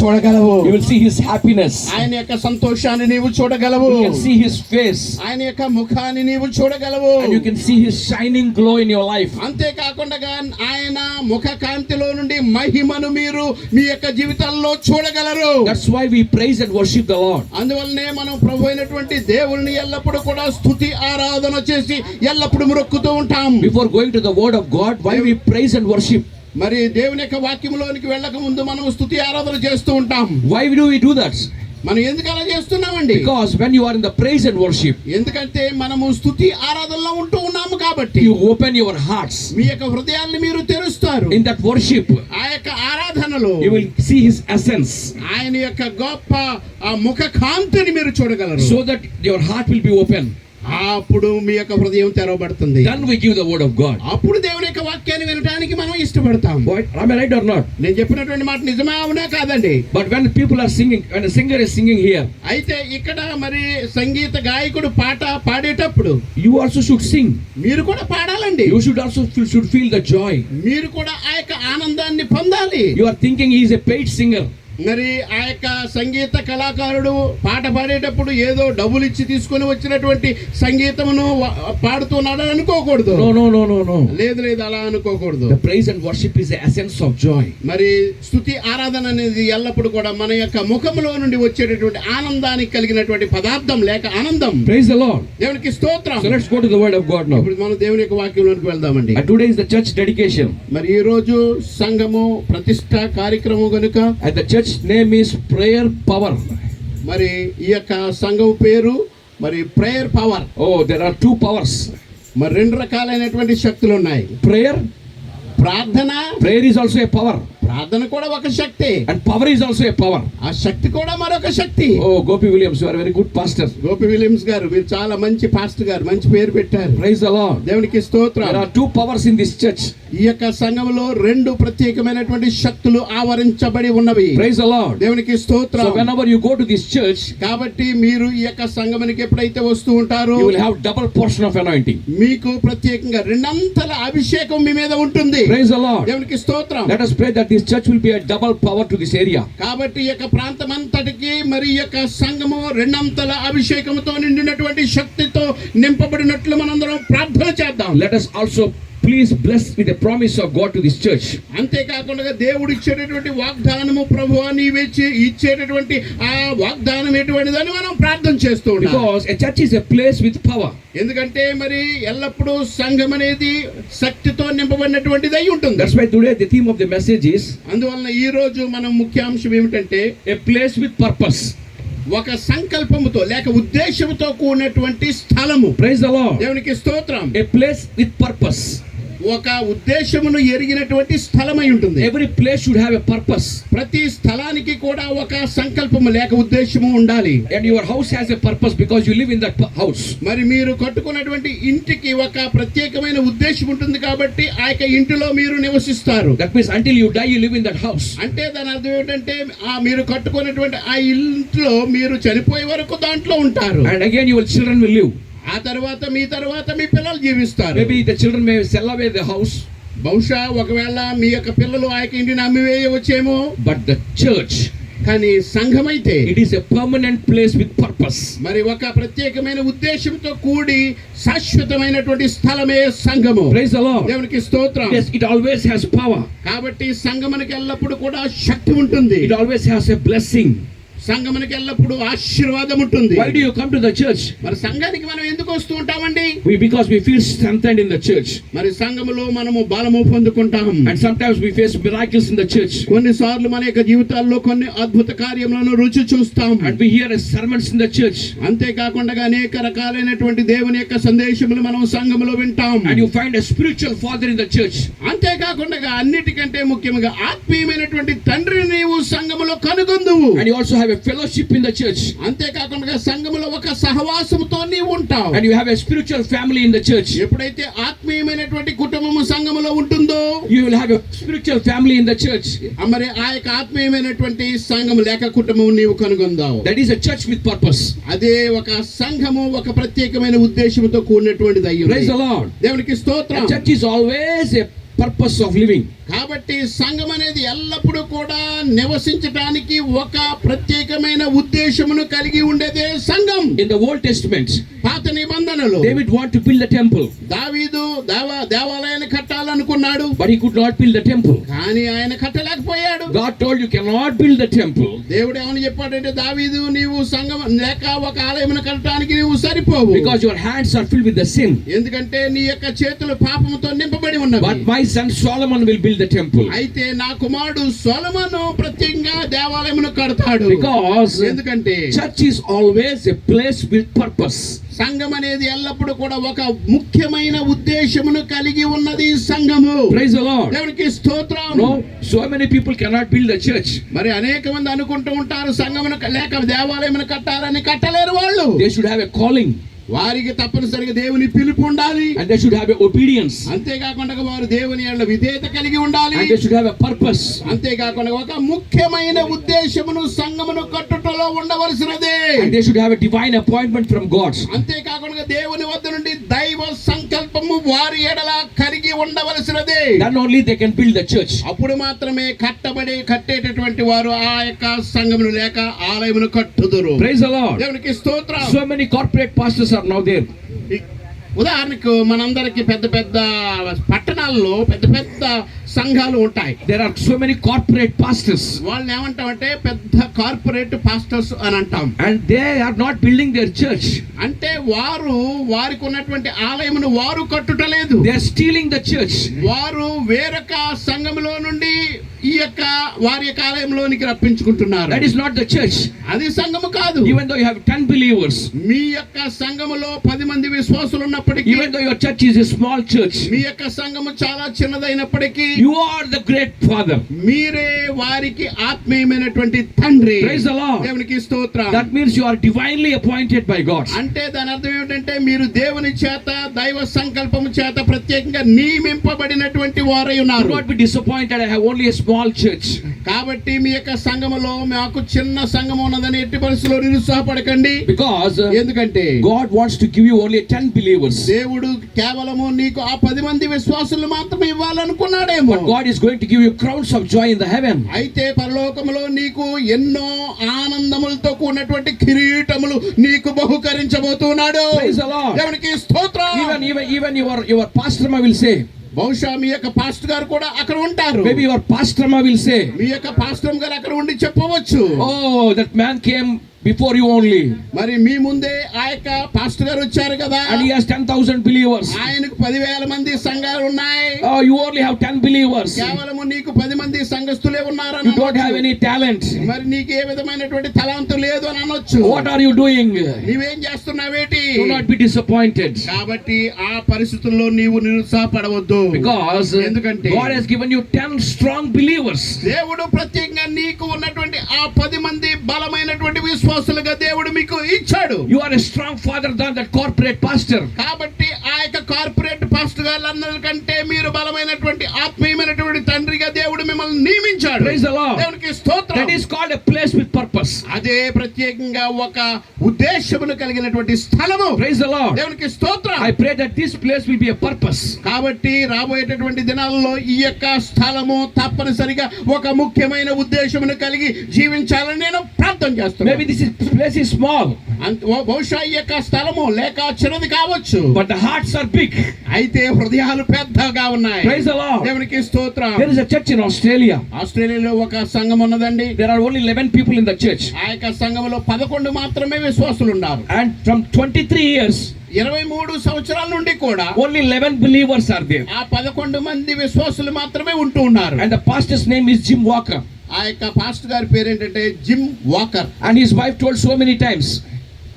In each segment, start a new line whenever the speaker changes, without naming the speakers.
చూడగలవు
You will see his happiness.
ఆయన యొక్క సంతోషాన్ని నీవు చూడగలవు
You can see his face.
ఆయన యొక్క ముఖాన్ని నీవు చూడగలవు
And you can see his shining glow in your life.
అంతేకాకుండా ఆయన ముఖ కాంతిలో నుండి మహిమను మీరు మీ యొక్క జీవితాల్లో చూడగలరు
That's why we praise and worship the Lord.
అందువల్లనే మనం ప్రభు అయినటువంటి దేవుల్ని ఎల్లప్పుడూ కూడా స్తుతి ఆరాధన చేసి ఎల్లప్పుడూ మొక్కుతూ ఉంటాం
Before going to the word of God, why we praise and worship?
మరి దేవుని యొక్క వాక్యంలోనికి వెళ్ళక ముందు మనం స్థుతి ఆరాధన చేస్తూ ఉంటాం.
Why do we do that
మనం ఎందుకు అలా చేస్తున్నామండి?
Because when you are in the praise and worship
ఎందుకంటే మనము స్థుతి ఆరాధనలో ఉంటూ ఉన్నాము కాబట్టి
యు ఓపెన్ యువర్ హార్ట్స్
మీ యొక్క హృదయాన్ని మీరు తెరుస్తారు.
ఇన్ దట్ వర్షిప్
ఆ యొక్క ఆరాధనలో
you will see his essence
ఆయన యొక్క గొప్ప ఆ ముఖ కాంతిని మీరు చూడగలరు.
So that your heart will be open
అప్పుడు మీ యొక్క హృదయం తెరవబడుతుంది.
Then we give the word of God
అప్పుడు దేవుని యొక్క వాక్యాన్ని వినడానికి మనం ఇష్టపడతాం
boy I right or not
నేను చెప్పినటువంటి మాట నిజమా అవునా కాదండి?
But when people are singing when singer is singing here
అయితే ఇక్కడ మరి సంగీత గాయకుడు పాట పాడేటప్పుడు
యు ఆల్సో షుడ్ సింగ్
మీరు కూడా పాడాలండి.
You should also should feel the joy
మీరు కూడా ఆ యొక్క ఆనందాన్ని పొందాలి.
You are thinking he is a paid singer
మరి ఆ యొక్క సంగీత కళాకారుడు పాట పాడేటప్పుడు ఏదో డబ్బులు ఇచ్చి తీసుకొని వచ్చినటువంటి సంగీతమును పాడుతున్నాడు అని అనుకోకూడదు. లేదు లేదు అలా అనుకోకూడదు
and worship is the essence of joy.
మరి స్థుతి ఆరాధన అనేది ఎల్లప్పుడూ కూడా మన యొక్క ముఖములో నుండి వచ్చేటటువంటి ఆనందానికి కలిగినటువంటి పదార్థం లేక ఆనందం
the Lord.
దేవునికి స్తోత్రం
go to the word of God now.
ఇప్పుడు మనం దేవుని యొక్క వాక్యంలోనికి వెళ్దామండి
today is the church dedication.
మరి ఈ రోజు సంఘము ప్రతిష్ట కార్యక్రమం కనుక
And the church name is prayer power
మరి ఈ యొక్క సంఘం పేరు మరి prayer power
oh there are two powers
మరి రెండు రకాలైనటువంటి శక్తులు ఉన్నాయి.
ప్రేయర్
ప్రార్థన
prayer is also a power
ప్రార్థన కూడా ఒక శక్తి.
And power is also a power
ఆ శక్తి కూడా మరొక శక్తి.
ఓ గోపి విలియమ్స్ గారు very good pastor
Gopi Williams గారు మీరు చాలా మంచి పాస్టర్ గారు మంచి పేరు పెట్టారు.
ప్రైజ్ అలా
దేవునికి స్తోత్రం.
Are two powers in this church
ఈ యొక్క సంఘంలో రెండు ప్రత్యేకమైనటువంటి శక్తులు ఆవరించబడి ఉన్నవి.
ప్రైజ్ అలా
దేవునికి స్తోత్రం.
When our you go to this church
కాబట్టి మీరు ఈ యొక్క సంఘమునికి ఎప్పుడైతే వస్తూ ఉంటారో
you will have double portion of anointing
మీకు ప్రత్యేకంగా రెండంతల అభిషేకం మీ మీద ఉంటుంది.
ప్రైజ్ అలా
దేవునికి స్తోత్రం.
Let us pray that church will be a double power to this area.
కాబట్టి ఈ యొక్క ప్రాంతం అంతటికి మరి ఈ యొక్క సంఘము రెండంతల అభిషేకముతో నిండినటువంటి శక్తితో నింపబడినట్లు మనందరం ప్రార్థన చేద్దాం
Let us also please bless with the promise of God to this church
అంతేకాకుండా దేవుడు ఇచ్చేటటువంటి వాగ్దానము ప్రభు అని ఇచ్చేటటువంటి ఆ వాగ్దానం ఎటువంటిదని మనం ప్రార్థన చేస్తూ
because a church is a place with power
ఎందుకంటే మరి ఎల్లప్పుడూ సంఘం అనేది శక్తితో నింపబడినటువంటిది అయి ఉంటుంది.
That's why today the theme of the message is
అందువల్ల ఈ రోజు మనం ముఖ్యాంశం ఏమిటంటే
ఎ ప్లేస్ విత్ పర్పస్
ఒక సంకల్పముతో లేక ఉద్దేశముతో కూడినటువంటి స్థలము.
ప్రైజ్
దేవునికి స్తోత్రం.
ఎ ప్లేస్ విత్ పర్పస్
ఒక ఉద్దేశమును ఎరిగినటువంటి స్థలమై ఉంటుంది.
Every place should have a purpose
ప్రతి స్థలానికి కూడా ఒక సంకల్పం లేక ఉద్దేశము ఉండాలి.
And your house has a purpose because you live in that house
మరి మీరు కట్టుకున్నటువంటి ఇంటికి ఒక ప్రత్యేకమైన ఉద్దేశం ఉంటుంది కాబట్టి ఆ యొక్క ఇంటిలో మీరు నివసిస్తారు.
That means until you die you live in that house
అంటే దాని అర్థం ఏంటంటే ఆ మీరు కట్టుకున్నటువంటి ఆ ఇంట్లో మీరు చనిపోయే వరకు దాంట్లో ఉంటారు.
And again your children will live
ఆ తర్వాత మీ తర్వాత మీ పిల్లలు జీవిస్తారు.
Maybe the children may sell away the house
బహుశా ఒకవేళ మీ యొక్క పిల్లలు ఆ యొక్క ఇంటిని అమ్మివేయవచ్చేమో?
బట్ ద చర్చ్
కానీ సంఘం
అయితే it is a permanent place with purpose
మరి ఒక ప్రత్యేకమైన ఉద్దేశంతో కూడి శాశ్వతమైనటువంటి స్థలమే సంఘము.
ప్రైజ్ అలా
దేవునికి స్తోత్రం.
ఇట్ ఆల్వేస్ హ్యాస్ పవర్
కాబట్టి సంఘం మనకి ఎల్లప్పుడు కూడా శక్తి ఉంటుంది.
It always has a blessing
సంఘమునికి ఎల్లప్పుడు ఆశీర్వాదం ఉంటుంది.
Why do you come to the church
మరి సంఘానికి మనం ఎందుకు వస్తూ ఉంటామండి?
We because we feel strengthened in the church
మరి సంఘములో మనము బలము పొందుకుంటాం
and sometimes we face miracles in the church
కొన్నిసార్లు మన యొక్క జీవితాల్లో కొన్ని అద్భుత కార్యములను రుచి చూస్తాం.
And we hear sermons in the church
అంతే కాకుండా అనేక రకాలైనటువంటి దేవుని యొక్క సందేశములు మనం సంఘములో వింటాం.
And you find a spiritual father in the church
అంతే కాకుండా అన్నిటికంటే ముఖ్యంగా ఆత్మీయమైనటువంటి తండ్రిని నీవు సంఘములో కనుగొందువు.
And you also have a fellowship in the church.
అంతేకాకుండా సంఘములో ఒక సహవాసముతో నీవు ఉంటావు
And you have a spiritual family in the church.
ఎప్పుడైతే ఆత్మీయమైనటువంటి కుటుంబము సంఘములో ఉంటుందో
You will have a spiritual family in the church.
ఆ మరి ఆ యొక్క ఆత్మీయమైనటువంటి సంఘము లేక కుటుంబము నీవు కనుగొందావు
That is a church with purpose.
అదే ఒక సంఘము ఒక ప్రత్యేకమైన ఉద్దేశంతో కూడినటువంటిది అయ్యి
Praise the Lord.
దేవునికి స్తోత్రం
church is always a purpose of living.
కాబట్టి సంఘం అనేది ఎల్లప్పుడూ కూడా నివసించడానికి ఒక ప్రత్యేకమైన ఉద్దేశమును కలిగి ఉండేదే సంఘం.
In the Old Testament,
పాత నిబంధనలు.
David wanted to build a temple,
దావీదు దేవ దేవాలయాన్ని కట్టాలనుకున్నాడు.
But he could not build the temple.
కానీ ఆయన కట్టలేకపోయాడు.
God told you cannot build the temple
దేవుడు ఏమని చెప్పాడంటే దావీదు నీవు సంఘం లేక ఒక ఆలయమును కట్టడానికి నీవు సరిపోవు
because your hands are filled with the sin.
ఎందుకంటే నీ యొక్క చేతులు పాపముతో నింపబడి ఉన్నవి
But my son Solomon will build the temple
అయితే నా కుమారుడు సొలమను ప్రత్యేకంగా దేవాలయమును కడతాడు
because
ఎందుకంటే
church is always a place with purpose.
సంఘం అనేది ఎల్లప్పుడూ కూడా ఒక ముఖ్యమైన ఉద్దేశమును కలిగి ఉన్నది సంఘము.
The Lord.
దేవునికి స్తోత్రం.
No, so many people cannot build a church.
మరి అనేక మంది అనుకుంటూ ఉంటారు సంఘమును లేక దేవాలయమును కట్టాలని కట్టలేరు వాళ్ళు.
They should have a calling.
వారికి తప్పనిసరిగా దేవుని పిలుపు ఉండాలి.
And they should have a obedience.
అంతేకాకుండా వారు దేవుని ఎడల విధేయత కలిగి ఉండాలి.
And they should have a purpose.
అంతేకాకుండా ఒక ముఖ్యమైన ఉద్దేశమును సంఘమును కట్టుటలో ఉండవలసినదే.
And they should have a divine appointment from God.
అంతేకాకుండా దేవుని వద్ద నుండి దైవ సంకల్పము వారి ఎడల కలిగి ఉండవలసినదే
Then only they can build the church.
అప్పుడు మాత్రమే కట్టబడి కట్టేటటువంటి వారు ఆ యొక్క సంఘమును లేక ఆలయమును కట్టుదురు
Praise the Lord.
దేవునికి స్తోత్రం
So many corporate pastors are now there.
ఉదాహరణకు మనందరికి పెద్ద పెద్ద పట్టణాల్లో పెద్ద పెద్ద సంఘాలు ఉంటాయి.
There are so many corporate pastors
వాళ్ళు ఏమంటామంటే పెద్ద కార్పొరేట్ పాస్టర్స్ అని అంటాం.
And they are not building their church
అంటే వారు వారికి ఉన్నటువంటి ఆలయమును వారు కట్టుటలేదు.
They are stealing the church
వారు వేరొక సంఘములో నుండి ఈ యొక్క వారి కార్యంలోనికి రప్పించుకుంటున్నారు.
That is not the church
అది సంఘము కాదు.
Even though you have 10 believers
మీ యొక్క సంఘములో 10 మంది విశ్వాసులు ఉన్నప్పటికీ
even though your church is a small church
మీ యొక్క సంఘము చాలా చిన్నదైనప్పటికీ
you are the great father
మీరే వారికి ఆత్మీయమైనటువంటి తండ్రి.
ప్రైజ్ ద లార్డ్
దేవునికి స్తోత్రం.
That means you are divinely appointed by God
అంటే దాని అర్థం ఏంటంటే మీరు దేవుని చేత దైవ సంకల్పము చేత ప్రత్యేకంగా నియమింపబడినటువంటి వారై ఉన్నారు.
Not be disappointed I have only small church
కాబట్టి మీ యొక్క సంఘములో మాకు చిన్న సంఘం ఉన్నదని ఎట్టి పరిస్థితుల్లో నిరుత్సాహపడకండి.
బికాస్
ఎందుకంటే
God wants to give you only 10 believers
దేవుడు కేవలము నీకు ఆ పది మంది విశ్వాసులను మాత్రమే ఇవ్వాలనుకున్నాడేమో.
But God is going to give you crowds of joy in the heaven
అయితే పరలోకములో నీకు ఎన్నో ఆనందములతో కూడినటువంటి కిరీటములు నీకు బహుకరించబోతున్నాడు. ప్రైజ్ స్తోత్రం.
Even even your your pastor my will say
బహుశా మీ యొక్క పాస్టర్ గారు కూడా అక్కడ ఉంటారు.
Maybe your pastor will say,
మీ యొక్క పాస్టర్ గారు అక్కడ ఉండి చెప్పవచ్చు.
Oh, that man came before you only
మరి మీ ముందే ఆ యొక్క పాస్టర్ గారు వచ్చారు కదా.
And he has ten thousand believers
ఆయనకు పదివేల మంది సంఘాలు ఉన్నాయి.
You only have ten believers
కేవలము నీకు పది మంది సంఘస్థులే
ఉన్నారు you don't
have
any talent
మరి నీకు ఏ విధమైనటువంటి తలాంతు లేదు అని అనొచ్చు.
వాట్ ఆర్ యు డూయింగ్
నీవేం చేస్తున్నావు
ఏంటి డు నాట్ బి డిసాపాయింటెడ్
కాబట్టి ఆ పరిస్థితుల్లో నీవు నిరుత్సాహపడవద్దు.
బికాజ్
ఎందుకంటే
God has given you 10 strong believers
దేవుడు ప్రత్యేకంగా నీకు ఉన్నటువంటి ఆ పది మంది బలమైనటువంటి విశ్వాసులుగా దేవుడు మీకు ఇచ్చాడు.
You are a strong father than that corporate pastor
కాబట్టి ఆ యొక్క కార్పొరేట్ పాస్టర్ గారందరికంటే మీరు బలమైనటువంటి ఆత్మీయమైనటువంటి తండ్రిగా దేవుడు మిమ్మల్ని నియమించాడు
Praise the Lord.
దేవునికి స్తోత్రం
That is called a place with purpose.
అదే ప్రత్యేకంగా ఒక ఉద్దేశమును కలిగినటువంటి స్థలము
Praise the Lord.
దేవునికి స్తోత్రం
I pray that this place will be a purpose.
కాబట్టి రాబోయేటటువంటి దినాల్లో ఈ యొక్క స్థలము తప్పనిసరిగా ఒక ముఖ్యమైన ఉద్దేశమును కలిగి జీవించాలని నేను ప్రార్థన
this is, place is small,
అంత- ఓ- బహుశా ఈ యొక్క స్థలము లేక చిన్నది కావచ్చు
hearts are big.
అయితే అయితే హృదయాలు పెద్దగా ఉన్నాయి.
ప్రైజ్ ద లార్డ్
దేవునికి స్తోత్రం.
There is a church in Australia
ఆస్ట్రేలియాలో ఒక సంఘం ఉన్నదండి.
There are only 11 people in the church
ఆ యొక్క సంఘములో 11 మాత్రమే విశ్వాసులు ఉన్నారు
అండ్ ఫ్రమ్ 23 ఇయర్స్
ఇరవై మూడు సంవత్సరాల నుండి కూడా
only eleven believers are there
ఆ పదకొండు మంది విశ్వాసులు మాత్రమే ఉంటూ ఉన్నారు.
And the pastor's name is Jim Walker
ఆ యొక్క పాస్టర్ గారి పేరు ఏంటంటే Jim Walker.
And his wife told so many times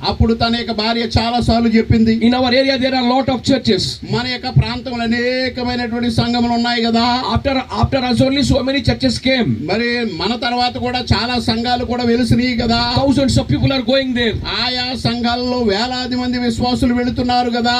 అప్పుడు తన యొక్క భార్య చాలా సార్లు చెప్పింది.
In our area there are lot of churches
మన యొక్క ప్రాంతంలో అనేకమైనటువంటి సంఘములు ఉన్నాయి కదా.
After after us only so many churches came
మరి మన తర్వాత కూడా చాలా సంఘాలు కూడా వెలిసినాయి కదా.
House of people are going there
ఆ సంఘాల్లో వేలాది మంది విశ్వాసులు వెళుతున్నారు కదా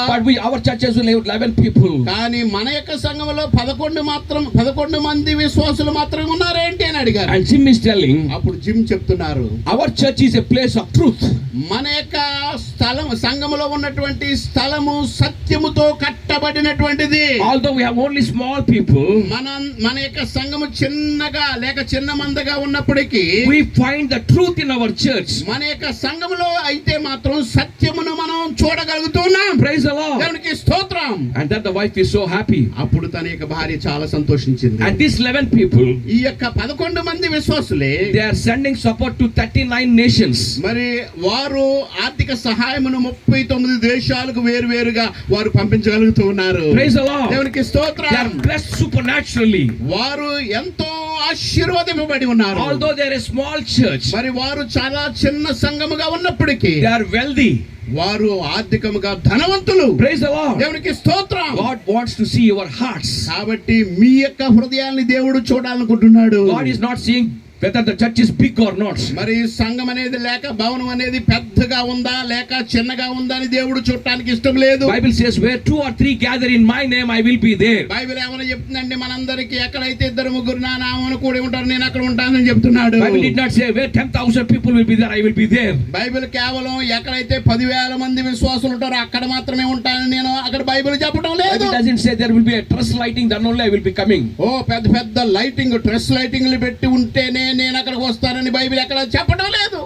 our churches will have 11 people.
కానీ మన యొక్క సంఘంలో పదకొండు మాత్రం పదకొండు మంది విశ్వాసులు మాత్రమే ఉన్నారేంటి అని అడిగారు
And Jim is telling,
అప్పుడు జిమ్ చెప్తున్నారు
our church is a place of truth.
మన యొక్క స్థలం సంఘములో ఉన్నటువంటి స్థలము సత్యముతో కట్టబడినటువంటిది
Although we have only small people,
మన మన యొక్క సంఘము చిన్నగా లేక చిన్న మందగా ఉన్నప్పటికీ
we find the truth in our church.
మన యొక్క సంఘములో అయితే మాత్రం సత్యమును మనం చూడగలుగుతున్నాం.
ప్రైజ్
దేవునికి స్తోత్రం.
And that the wife is so happy
అప్పుడు తన యొక్క భార్య చాలా సంతోషించింది.
అట్ దిస్ 11 పీపుల్
ఈ యొక్క 11 మంది విశ్వాసులే
they are sending support to 39 nations
మరి వారు ఆర్థిక సహాయమును 39 దేశాలకు వేరు వేరుగా వారు
పంపించగలుగుతున్నారు ప్రైజ్ ద
దేవునికి
స్తోత్రం. They
are
blessed supernaturally
వారు ఎంతో ఆశీర్వదింపబడి ఉన్నారు.
Although there is small church
మరి వారు చాలా చిన్న సంఘముగా ఉన్నప్పటికీ
దే ఆర్ వెల్దీ
వారు ఆర్థికముగా ధనవంతులు.
ప్రైజ్ ద లార్డ్
దేవునికి స్తోత్రం.
God wants to see your hearts
కాబట్టి మీ యొక్క హృదయాన్ని దేవుడు చూడాలనుకుంటున్నాడు.
God is not seeing whether the church is big or not.
మరి సంఘం అనేది లేక భవనం అనేది పెద్దగా ఉందా లేక చిన్నగా ఉందా అని దేవుడు చూడటానికి ఇష్టం లేదు
Bible says, where two or three gather in my name, I will be there.
Bible ఏమైనా చెప్తుందండి మనందరికి ఎక్కడైతే ఇద్దరు ముగ్గురు నా నామను కూడి ఉంటారు నేను అక్కడ ఉంటానని చెప్తున్నాడు
Bible did not say where 10,000 people will be there, I will be there.
Bible కేవలం ఎక్కడైతే పదివేల మంది విశ్వాసులు ఉంటారో అక్కడ మాత్రమే ఉంటానని నేను అక్కడ బైబిల్ చెప్పడం లేదు
doesn't say there will be a trust lighting, then only I will be coming.
ఓ పెద్ద పెద్ద లైటింగ్ డ్రెస్ లైటింగ్లు పెట్టి ఉంటేనే నేను అక్కడికి వస్తానని బైబిల్ ఎక్కడ చెప్పడం లేదు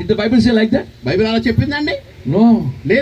say like that?
బైబిల్ అలా చెప్పిందండి. లేదు